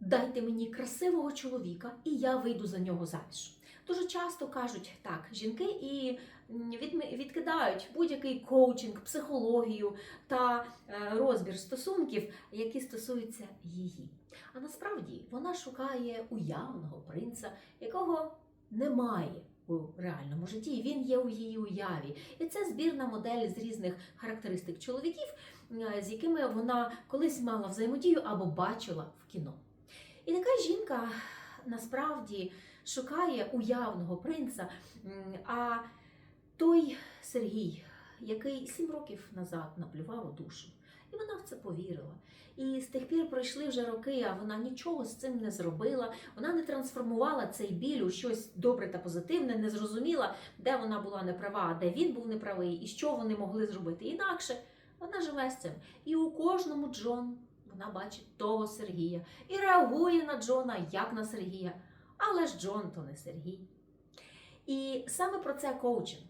дайте мені красивого чоловіка, і я вийду за нього заміж. Дуже часто кажуть так жінки і відкидають будь-який коучинг, психологію та е, розбір стосунків, які стосуються її. А насправді вона шукає уявного принца, якого немає у реальному житті. Він є у її уяві. І це збірна модель з різних характеристик чоловіків, е, з якими вона колись мала взаємодію або бачила в кіно. І така жінка насправді шукає уявного принца. А той Сергій, який сім років назад наплював у душу, і вона в це повірила. І з тих пір пройшли вже роки, а вона нічого з цим не зробила. Вона не трансформувала цей біль у щось добре та позитивне, не зрозуміла, де вона була неправа, де він був неправий, і що вони могли зробити інакше. Вона живе з цим. І у кожному Джон вона бачить того Сергія і реагує на Джона як на Сергія. Але ж Джон то не Сергій. І саме про це коучинг.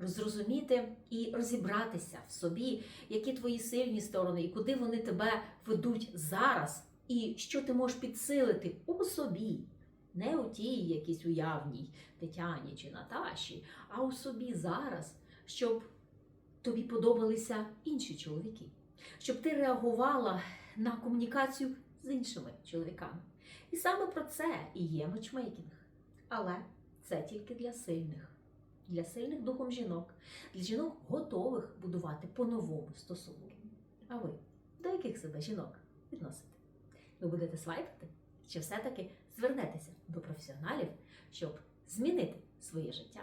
Зрозуміти і розібратися в собі, які твої сильні сторони, і куди вони тебе ведуть зараз, і що ти можеш підсилити у собі, не у тій якійсь уявній Тетяні чи Наташі, а у собі зараз, щоб тобі подобалися інші чоловіки, щоб ти реагувала на комунікацію з іншими чоловіками. І саме про це і є матчмейкінг. Але це тільки для сильних, для сильних духом жінок, для жінок готових будувати по-новому стосунки. А ви до яких себе жінок відносите? Ви будете свайпати? Чи все-таки звернетеся до професіоналів, щоб змінити своє життя?